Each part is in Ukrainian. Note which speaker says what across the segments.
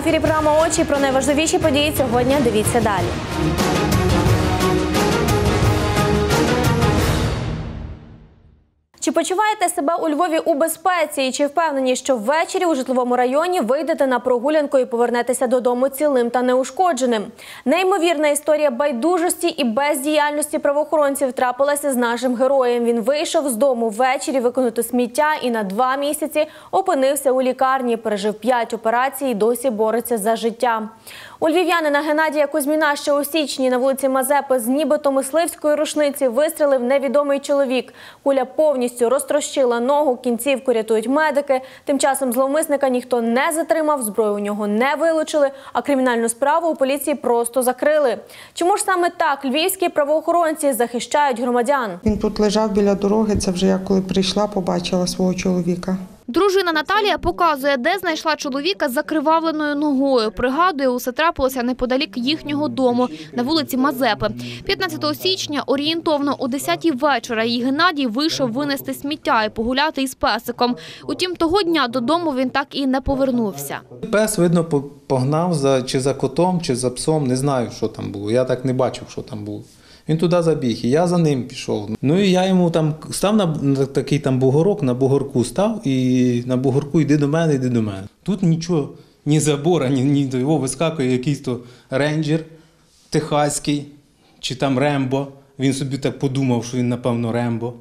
Speaker 1: ефірі програма очі про найважливіші події сьогодні. Дивіться далі. Чи почуваєте себе у Львові у безпеці? І чи впевнені, що ввечері у житловому районі вийдете на прогулянку і повернетеся додому цілим та неушкодженим? Неймовірна історія байдужості і бездіяльності правоохоронців трапилася з нашим героєм. Він вийшов з дому ввечері виконати сміття і на два місяці опинився у лікарні. Пережив п'ять операцій і досі бореться за життя. У львів'янина Геннадія Кузьміна ще у січні на вулиці Мазепи з нібито мисливської рушниці вистрелив невідомий чоловік. Куля повністю розтрощила ногу, кінцівку рятують медики. Тим часом зловмисника ніхто не затримав, зброю у нього не вилучили, а кримінальну справу у поліції просто закрили. Чому ж саме так львівські правоохоронці захищають громадян?
Speaker 2: Він тут лежав біля дороги. Це вже я коли прийшла, побачила свого чоловіка.
Speaker 3: Дружина Наталія показує, де знайшла чоловіка з закривавленою ногою. Пригадує, усе трапилося неподалік їхнього дому на вулиці Мазепи. 15 січня орієнтовно о 10 вечора її Геннадій вийшов винести сміття і погуляти із песиком. Утім, того дня додому він так і не повернувся.
Speaker 4: Пес, видно, по- погнав за, чи за котом, чи за псом, не знаю, що там було. Я так не бачив, що там було. Він туди забіг, і я за ним пішов. Ну і я йому там став на, на такий там бугорок, на бугорку став, і на бугорку йди до мене, йди до мене. Тут нічого, ні забора, ні, ні до його вискакує якийсь то рейнджер техаський, чи там Рембо. Він собі так подумав, що він, напевно, Рембо.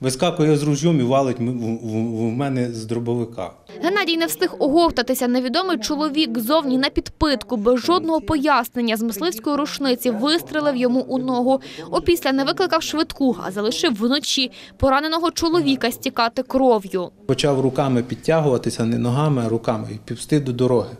Speaker 4: Вискакує з ружьом і валить в мене з дробовика.
Speaker 3: Геннадій не встиг оговтатися. Невідомий чоловік зовні на підпитку, без жодного пояснення з мисливської рушниці вистрелив йому у ногу. Опісля не викликав швидку, а залишив вночі пораненого чоловіка стікати кров'ю.
Speaker 4: Почав руками підтягуватися, не ногами, а руками, і півсти до дороги.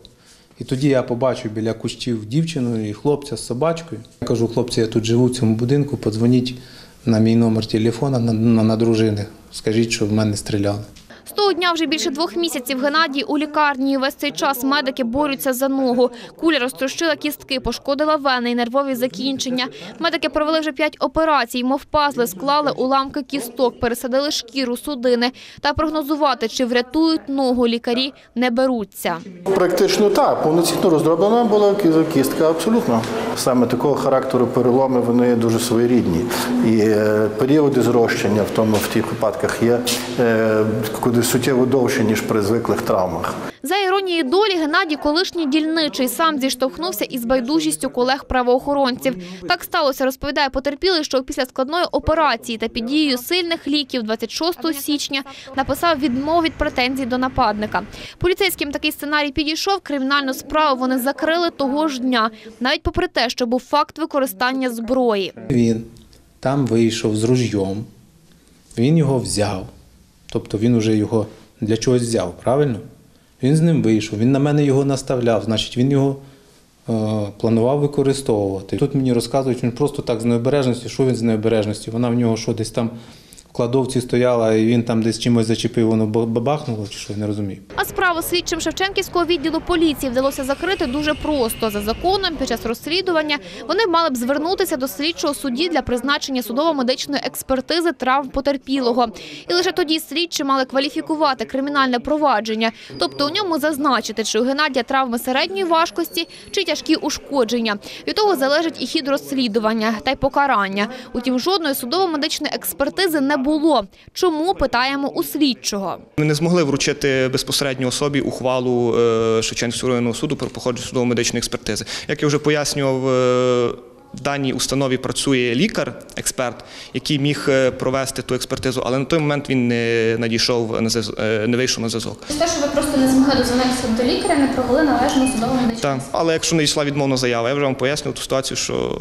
Speaker 4: І тоді я побачив біля кущів дівчину і хлопця з собачкою. Я кажу, хлопці, я тут живу в цьому будинку, подзвоніть на мій номер телефона на, на, на дружини. Скажіть, що в мене стріляли.
Speaker 3: З того дня вже більше двох місяців Геннадій у лікарні. Весь цей час медики борються за ногу. Куля розтрощила кістки, пошкодила вени і нервові закінчення. Медики провели вже п'ять операцій, мов пазли, склали уламки кісток, пересадили шкіру, судини. Та прогнозувати, чи врятують ногу, лікарі не беруться.
Speaker 5: Практично так, повноцінно роздроблена була кістка, абсолютно. Саме такого характеру переломи вони дуже своєрідні. І е, періоди зрощення в тому в тих випадках є е, куди суттєво довше, ніж при звиклих травмах.
Speaker 3: За іронією долі, Геннадій колишній дільничий сам зіштовхнувся із байдужістю колег-правоохоронців. Так сталося, розповідає потерпілий, що після складної операції та під дією сильних ліків 26 січня написав відмову від претензій до нападника. Поліцейським такий сценарій підійшов, кримінальну справу вони закрили того ж дня, навіть попри те, що був факт використання зброї.
Speaker 4: Він там вийшов з ружьом, він його взяв. Тобто він уже його для чогось взяв, правильно? Він з ним вийшов, він на мене його наставляв, значить він його е, планував використовувати. Тут мені розказують, він просто так з необережності, що він з необережності? Вона в нього що десь там кладовці стояла, і він там десь чимось зачепив, воно ба- бабахнуло, чи що, не розумію.
Speaker 3: А справу слідчим Шевченківського відділу поліції вдалося закрити дуже просто. За законом, під час розслідування вони мали б звернутися до слідчого судді для призначення судово-медичної експертизи травм потерпілого. І лише тоді слідчі мали кваліфікувати кримінальне провадження, тобто у ньому зазначити, чи у Геннадія травми середньої важкості, чи тяжкі ушкодження. Від того залежить і хід розслідування та й покарання. Утім, жодної судово-медичної експертизи не було. Чому питаємо у слідчого?
Speaker 6: Ми не змогли вручити безпосередньо особі ухвалу е, Шевченківського районного суду про проходження судово-медичної експертизи. Як я вже пояснював, е, в даній установі працює лікар, експерт, який міг е, провести ту експертизу, але на той момент він не надійшов на зв'яз- е, не вийшов на зв'язок.
Speaker 7: Те, що ви просто не змогли дозвонитися до лікаря, не провели належну судову медичну.
Speaker 6: Так, але якщо надійшла відмовна заява, я вже вам пояснював ту ситуацію, що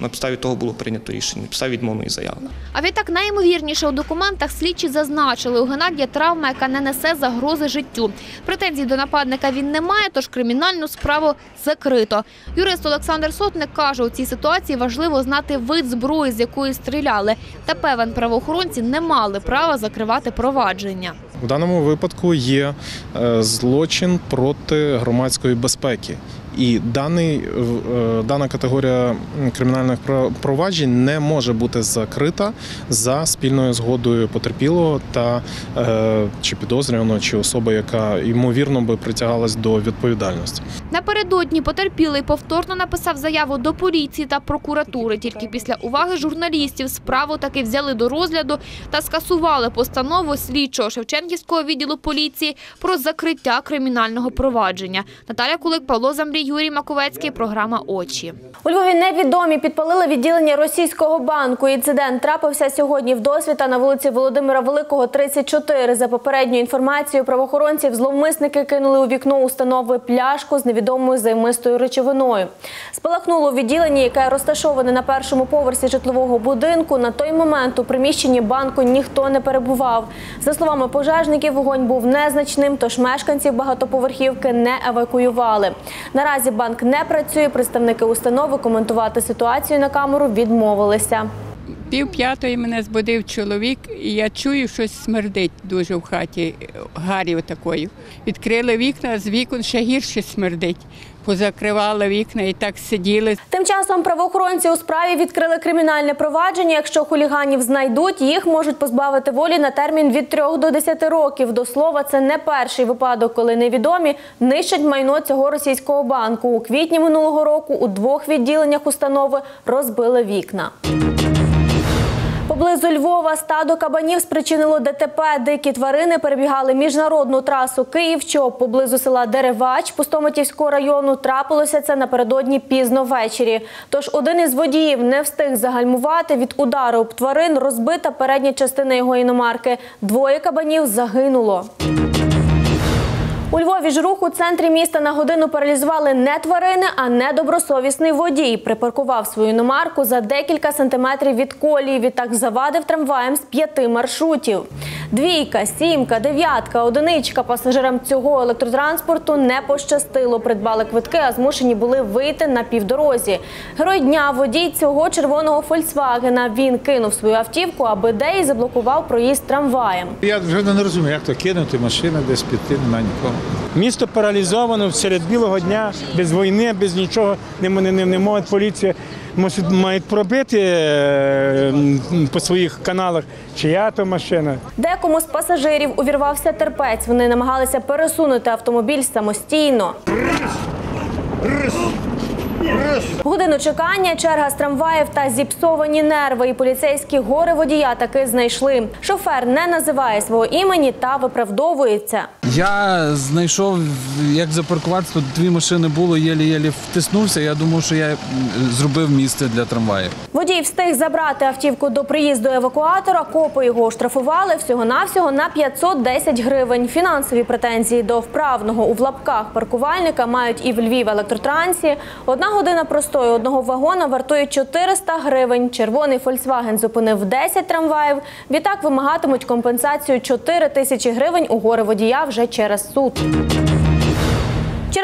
Speaker 6: на підставі того було прийнято рішення, на підставі відмовної заяви.
Speaker 3: А відтак найімовірніше у документах слідчі зазначили, у Геннадія травма, яка не несе загрози життю. Претензій до нападника він не має, тож кримінальну справу закрито. Юрист Олександр Сотник каже, у цій ситуації важливо знати вид зброї, з якої стріляли. Та певен правоохоронці не мали права закривати провадження.
Speaker 8: У даному випадку є е, злочин проти громадської безпеки. І даний, е, дана категорія кримінальних про- проваджень не може бути закрита за спільною згодою потерпілого та е, чи підозрюваного, чи особи, яка ймовірно би притягалась до відповідальності.
Speaker 3: Напередодні потерпілий повторно написав заяву до поліції та прокуратури. Тільки після уваги журналістів справу таки взяли до розгляду та скасували постанову слідчого Шевченківського відділу поліції про закриття кримінального провадження. Наталя Кулик, Павло Замрій, Юрій Маковецький. Програма Очі.
Speaker 1: У Львові невідомі підпалили відділення російського банку. Інцидент трапився сьогодні в досвіта на вулиці Володимира Великого, 34. За попередньою інформацією правоохоронців, зловмисники кинули у вікно установи пляшку з невідомою займистою речовиною. Спалахнуло у відділенні, яке розташоване на першому поверсі житлового будинку. На той момент у приміщенні банку ніхто не перебував. За словами пожежників, вогонь був незначним, тож мешканців багатоповерхівки не евакуювали. Наразі банк не працює. Представники установи коментувати ситуацію на камеру відмовилися.
Speaker 9: Пів п'ятої мене збудив чоловік, і я чую, щось смердить дуже в хаті, гарі такою. Відкрили вікна, з вікон ще гірше смердить. Позакривали вікна і так сиділи.
Speaker 1: Тим часом правоохоронці у справі відкрили кримінальне провадження. Якщо хуліганів знайдуть, їх можуть позбавити волі на термін від 3 до 10 років. До слова, це не перший випадок, коли невідомі нищать майно цього російського банку. У квітні минулого року у двох відділеннях установи розбили вікна. Поблизу Львова стадо кабанів спричинило ДТП. Дикі тварини перебігали міжнародну трасу Київ-Чоп поблизу села Деревач Пустоматівського району. Трапилося це напередодні пізно ввечері. Тож один із водіїв не встиг загальмувати від удару об тварин. Розбита передня частина його іномарки. Двоє кабанів загинуло. У Львові ж рух у центрі міста на годину паралізували не тварини, а недобросовісний водій. Припаркував свою іномарку за декілька сантиметрів від колії. Відтак завадив трамваєм з п'яти маршрутів. Двійка, сімка, дев'ятка, одиничка пасажирам цього електротранспорту не пощастило. Придбали квитки, а змушені були вийти на півдорозі. Герой дня водій цього червоного Фольксвагена. Він кинув свою автівку, аби де і заблокував проїзд трамваєм.
Speaker 10: Я вже не розумію, як то кинути машину десь піти, немає нікого. Місто паралізовано серед білого дня, без війни, без нічого. Не, не, не, не може поліція мусить, мають пробити е, по своїх каналах, чия то машина.
Speaker 1: Декому з пасажирів увірвався терпець. Вони намагалися пересунути автомобіль самостійно. В годину чекання, черга з трамваїв та зіпсовані нерви. І поліцейські гори водія таки знайшли. Шофер не називає свого імені та виправдовується.
Speaker 11: Я знайшов, як запаркуватися, тут дві машини було, єлі-єлі втиснувся. Я думав, що я зробив місце для трамваїв.
Speaker 1: Водій встиг забрати автівку до приїзду евакуатора. Копи його оштрафували всього-навсього на 510 гривень. Фінансові претензії до вправного у влапках паркувальника мають і в Львів електротрансі. Одна година простою одного вагона вартує 400 гривень. Червоний Фольксваген зупинив 10 трамваїв. Відтак вимагатимуть компенсацію 4 тисячі гривень у гори водія вже через суд.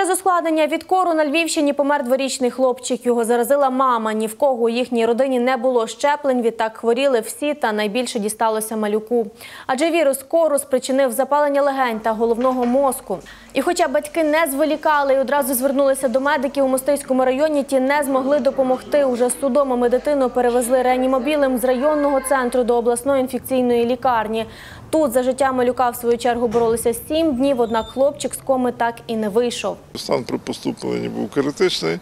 Speaker 1: Через ускладнення від кору на Львівщині помер дворічний хлопчик. Його заразила мама. Ні в кого у їхній родині не було щеплень. Відтак хворіли всі, та найбільше дісталося малюку. Адже вірус кору спричинив запалення легень та головного мозку. І хоча батьки не зволікали і одразу звернулися до медиків у Мостиському районі, ті не змогли допомогти. Уже судомами дитину перевезли реанімобілем з районного центру до обласної інфекційної лікарні. Тут за життя малюка в свою чергу боролися сім днів, однак хлопчик з коми так і не вийшов.
Speaker 12: Стан при поступленні був критичний.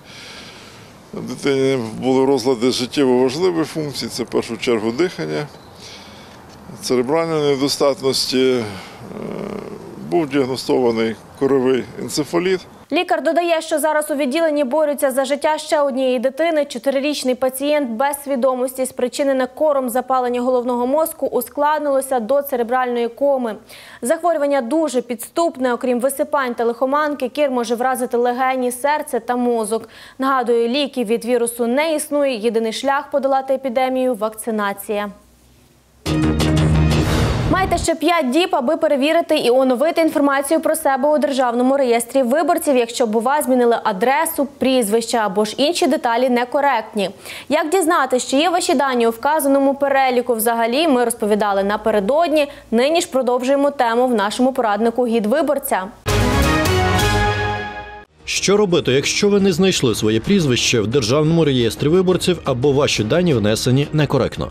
Speaker 12: Дитині були розлади життєво важливих функцій, це в першу чергу дихання, церебральної недостатності. Е, Був діагностований коровий енцефаліт.
Speaker 1: Лікар додає, що зараз у відділенні борються за життя ще однієї дитини. Чотирирічний пацієнт без свідомості, спричинене кором запалення головного мозку, ускладнилося до церебральної коми. Захворювання дуже підступне. Окрім висипань та лихоманки, кір може вразити легені, серце та мозок. Нагадую, ліків від вірусу не існує. Єдиний шлях подолати епідемію вакцинація. Маєте ще 5 діб, аби перевірити і оновити інформацію про себе у державному реєстрі виборців, якщо бува змінили адресу, прізвище або ж інші деталі некоректні. Як дізнатися, чи є ваші дані у вказаному переліку взагалі, ми розповідали напередодні. Нині ж продовжуємо тему в нашому пораднику гід виборця.
Speaker 13: Що робити, якщо ви не знайшли своє прізвище в державному реєстрі виборців або ваші дані внесені некоректно?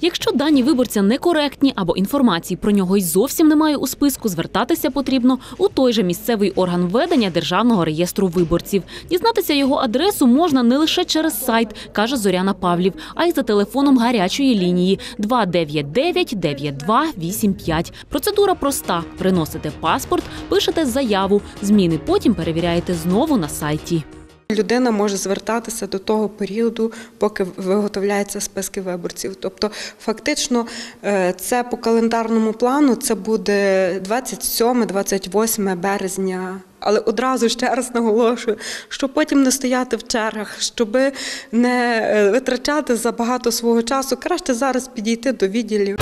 Speaker 14: Якщо дані виборця некоректні або інформації про нього й зовсім немає у списку, звертатися потрібно у той же місцевий орган ведення державного реєстру виборців. Дізнатися його адресу можна не лише через сайт, каже Зоряна Павлів, а й за телефоном гарячої лінії 299-9285. Процедура проста: приносите паспорт, пишете заяву. Зміни потім перевіряєте знову на сайті.
Speaker 2: Людина може звертатися до того періоду, поки виготовляються списки виборців. Тобто, фактично, е, це по календарному плану це буде 27-28 березня. Але одразу ще раз наголошую, щоб потім не стояти в чергах, щоб не е, витрачати забагато свого часу, краще зараз підійти до відділів.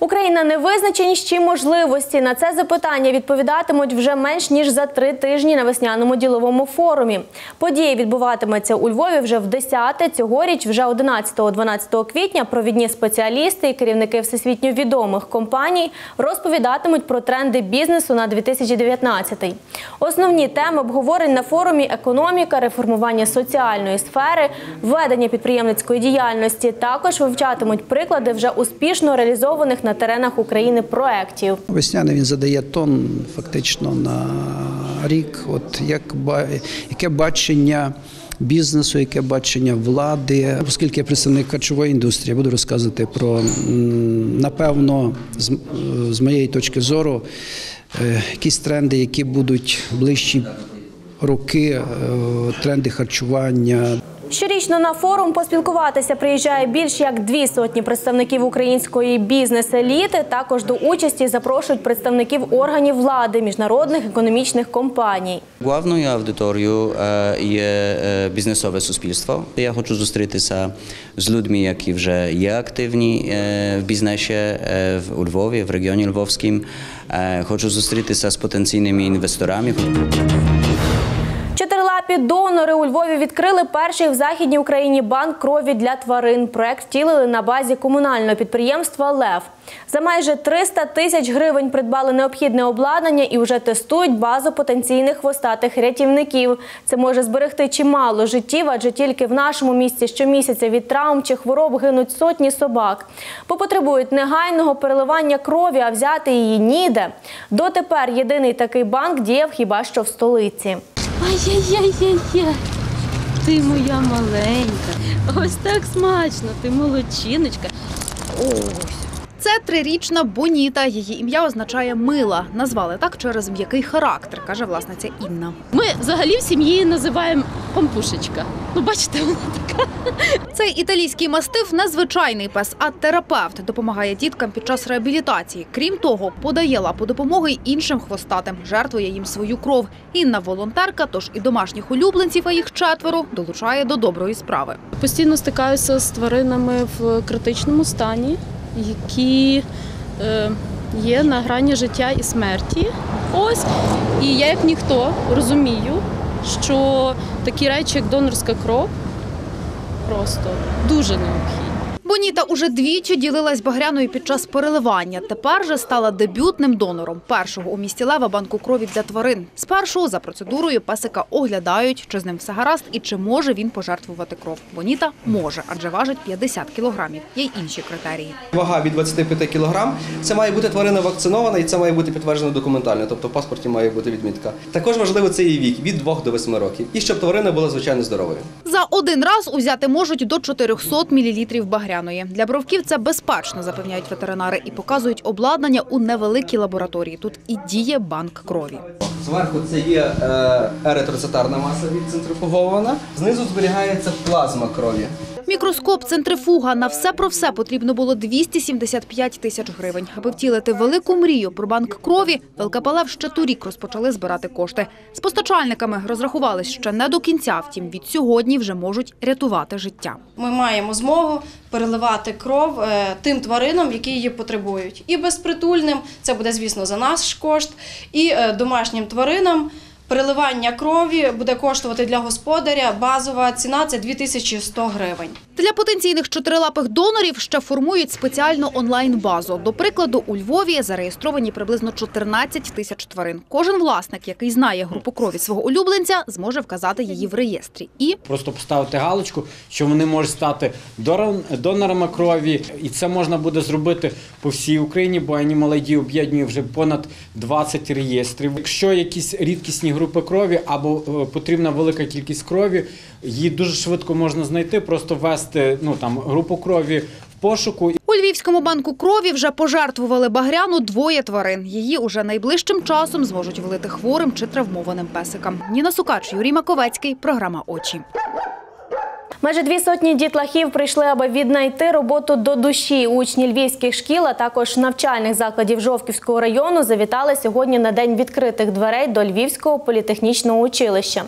Speaker 1: Україна невизначеність чи можливості на це запитання відповідатимуть вже менш ніж за три тижні на весняному діловому форумі. Подія відбуватиметься у Львові вже в 10-те. Цьогоріч, вже 11-12 квітня, провідні спеціалісти і керівники всесвітньо відомих компаній розповідатимуть про тренди бізнесу на 2019. Основні теми обговорень на форумі економіка, реформування соціальної сфери, ведення підприємницької діяльності. Також вивчатимуть приклади вже успішно реалізованих на теренах України проєктів.
Speaker 15: Весняний він задає тон фактично на рік. От як яке бачення бізнесу, яке бачення влади, оскільки я представник харчової індустрії, буду розказувати про напевно, з, з моєї точки зору, е, якісь тренди, які будуть ближчі роки, е, тренди харчування,
Speaker 1: Щорічно на форум поспілкуватися приїжджає більш як дві сотні представників української бізнес-еліти. Також до участі запрошують представників органів влади, міжнародних економічних компаній.
Speaker 16: Главною аудиторією е, є е, бізнесове суспільство. Я хочу зустрітися з людьми, які вже є активні е, в бізнесі у Львові, в регіоні Львовському. Хочу зустрітися з потенційними інвесторами.
Speaker 1: Чотирилапі донори у Львові відкрили перший в західній Україні банк крові для тварин. Проект втілили на базі комунального підприємства Лев. За майже 300 тисяч гривень придбали необхідне обладнання і вже тестують базу потенційних хвостатих рятівників. Це може зберегти чимало життів, адже тільки в нашому місті щомісяця від травм чи хвороб гинуть сотні собак. Бо потребують негайного переливання крові, а взяти її ніде. Дотепер єдиний такий банк діяв хіба що в столиці.
Speaker 17: Ай-яй-яй-яй-яй. Ти моя маленька. Ось так смачно, ти молодчиночка. Ось.
Speaker 18: Це трирічна Боніта. Її ім'я означає мила. Назвали так через м'який характер, каже власниця Інна.
Speaker 17: Ми взагалі в сім'ї називаємо пампушечка. Ну, бачите, вона така.
Speaker 18: Цей італійський мастиф незвичайний пес, а терапевт допомагає діткам під час реабілітації. Крім того, подає лапу допомоги й іншим хвостатим, жертвує їм свою кров. Інна волонтерка, тож і домашніх улюбленців, а їх четверо, долучає до доброї справи.
Speaker 17: Постійно стикаюся з тваринами в критичному стані, які е, є на грані життя і смерті. Ось. І я, як ніхто, розумію, що такі речі, як донорська кров, просто дуже необхідні.
Speaker 18: Боніта уже двічі ділилась багряною під час переливання. Тепер же стала дебютним донором першого у місті Лева банку крові для тварин. Спершу за процедурою песика оглядають, чи з ним все гаразд і чи може він пожертвувати кров. Боніта може, адже важить 50 кілограмів. Є й інші критерії.
Speaker 19: Вага від 25 кг. Це має бути тварина вакцинована і це має бути підтверджено документально, тобто в паспорті має бути відмітка. Також важливо це її вік від 2 до 8 років. І щоб тварина була звичайно здоровою.
Speaker 18: За один раз узяти можуть до 400 мл багряної. Для бровків це безпечно, запевняють ветеринари, і показують обладнання у невеликій лабораторії. Тут і діє банк крові.
Speaker 19: Зверху це є е, еритроцитарна маса відцентрифугована. Знизу зберігається плазма крові.
Speaker 18: Мікроскоп, центрифуга на все про все потрібно було 275 тисяч гривень. Аби втілити велику мрію про банк крові, ВЛКПЛ ще торік розпочали збирати кошти. З постачальниками розрахувались ще не до кінця, втім від сьогодні вже можуть рятувати життя.
Speaker 20: Ми маємо змогу переливати кров е, тим тваринам, які її потребують. І безпритульним, це буде, звісно, за наш кошт, і е, домашнім тваринам переливання крові буде коштувати для господаря. Базова ціна це 2100 гривень.
Speaker 18: Для потенційних чотирилапих донорів ще формують спеціальну онлайн-базу. До прикладу, у Львові зареєстровані приблизно 14 тисяч тварин. Кожен власник, який знає групу крові свого улюбленця, зможе вказати її в реєстрі. І
Speaker 21: Просто поставити галочку, що вони можуть стати донорами крові, і це можна буде зробити по всій Україні, бо Animal ID об'єднує вже понад 20 реєстрів. Якщо якісь рідкісні групи крові або е, потрібна велика кількість крові, її дуже швидко можна знайти, просто ввести ну там групу крові в пошуку.
Speaker 18: у Львівському банку крові вже пожертвували багряну двоє тварин. Її уже найближчим часом зможуть влити хворим чи травмованим песикам. Ніна Сукач, Юрій Маковецький, програма Очі.
Speaker 1: Майже дві сотні дітлахів прийшли, аби віднайти роботу до душі. Учні львівських шкіл, а також навчальних закладів Жовківського району завітали сьогодні на день відкритих дверей до Львівського політехнічного училища.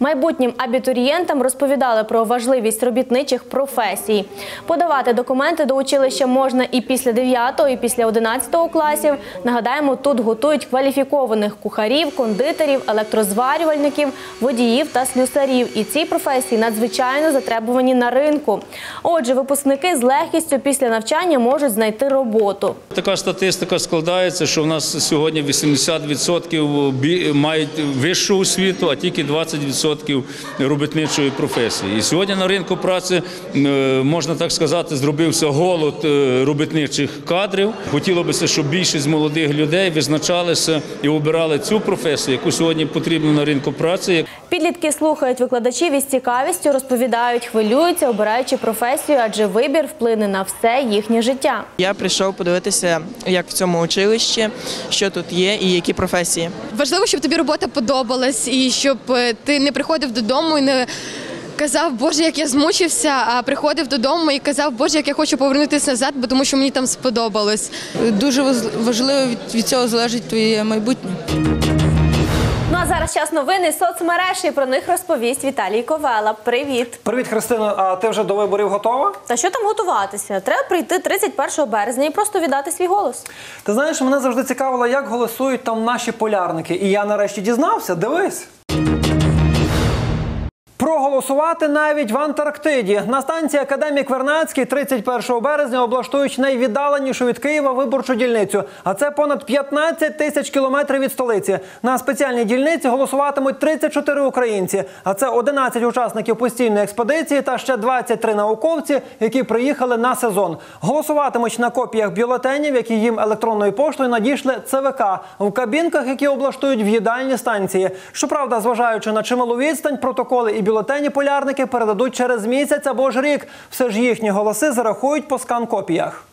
Speaker 1: Майбутнім абітурієнтам розповідали про важливість робітничих професій. Подавати документи до училища можна і після 9, і після 11 класів. Нагадаємо, тут готують кваліфікованих кухарів, кондитерів, електрозварювальників, водіїв та слюсарів. І ці професії надзвичайно затребувані на ринку. Отже, випускники з легкістю після навчання можуть знайти роботу.
Speaker 22: Така статистика складається, що в нас сьогодні 80% бі- мають вищу освіту, а тільки 20% робітничої професії. І сьогодні на ринку праці, е, можна так сказати, зробився голод е, робітничих кадрів. Хотілося б, щоб більшість молодих людей визначалися і обирали цю професію, яку сьогодні потрібно на ринку праці.
Speaker 1: Підлітки слухають викладачів із цікавістю, розповідають, хвилюються, обираючи професію, адже вибір вплине на все їхнє життя.
Speaker 23: Я прийшов подивитися, як в цьому училищі, що тут є і які професії.
Speaker 24: Важливо, щоб тобі робота подобалась, і щоб е, ти не приходив додому і не казав, Боже, як я змучився, а приходив додому і казав, Боже, як я хочу повернутися назад, бо тому що мені там сподобалось.
Speaker 23: Дуже важливо від цього залежить твоє майбутнє.
Speaker 1: А зараз час новини соцмережі. про них розповість Віталій Ковела. Привіт!
Speaker 25: Привіт, Христина. А ти вже до виборів готова?
Speaker 1: Та що там готуватися? Треба прийти 31 березня і просто віддати свій голос.
Speaker 25: Ти знаєш, мене завжди цікавило, як голосують там наші полярники. І я нарешті дізнався. Дивись. Проголосувати навіть в Антарктиді на станції Академік Вернадський 31 березня облаштують найвіддаленішу від Києва виборчу дільницю. А це понад 15 тисяч кілометрів від столиці. На спеціальній дільниці голосуватимуть 34 українці. А це 11 учасників постійної експедиції та ще 23 науковці, які приїхали на сезон. Голосуватимуть на копіях бюлетенів, які їм електронною поштою надійшли ЦВК в кабінках, які облаштують в їдальні станції. Щоправда, зважаючи на чималу відстань, протоколи і бюлетені полярники передадуть через місяць або ж рік. Все ж їхні голоси зарахують по скан-копіях.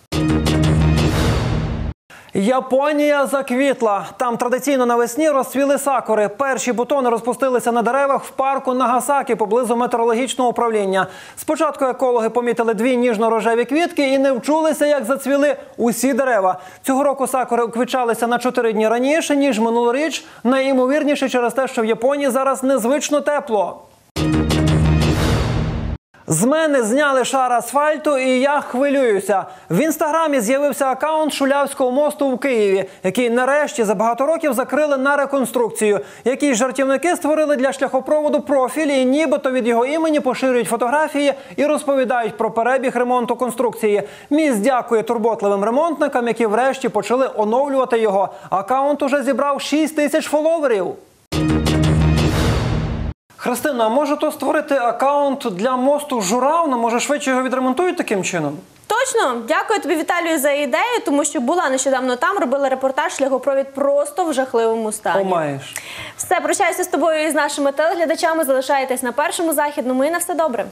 Speaker 25: Японія заквітла. Там традиційно навесні розцвіли сакури. Перші бутони розпустилися на деревах в парку Нагасакі поблизу метеорологічного управління. Спочатку екологи помітили дві ніжно-рожеві квітки і не вчулися, як зацвіли усі дерева. Цього року сакури уквічалися на чотири дні раніше ніж минулоріч. Найімовірніше через те, що в Японії зараз незвично тепло. З мене зняли шар асфальту, і я хвилююся. В інстаграмі з'явився акаунт Шулявського мосту в Києві, який нарешті за багато років закрили на реконструкцію. Якісь жартівники створили для шляхопроводу профіль і нібито від його імені поширюють фотографії і розповідають про перебіг ремонту конструкції. Міст дякує турботливим ремонтникам, які врешті почали оновлювати його. Акаунт уже зібрав 6 тисяч фоловерів. Христина, а може то створити акаунт для мосту Журавна? Може швидше його відремонтують таким чином?
Speaker 1: Точно, дякую тобі, Віталію, за ідею, тому що була нещодавно там, робила репортаж шляхопровід просто в жахливому стані.
Speaker 25: Помаєш. маєш.
Speaker 1: Все, прощаюся з тобою і з нашими телеглядачами. Залишайтесь на першому західному і на все добре.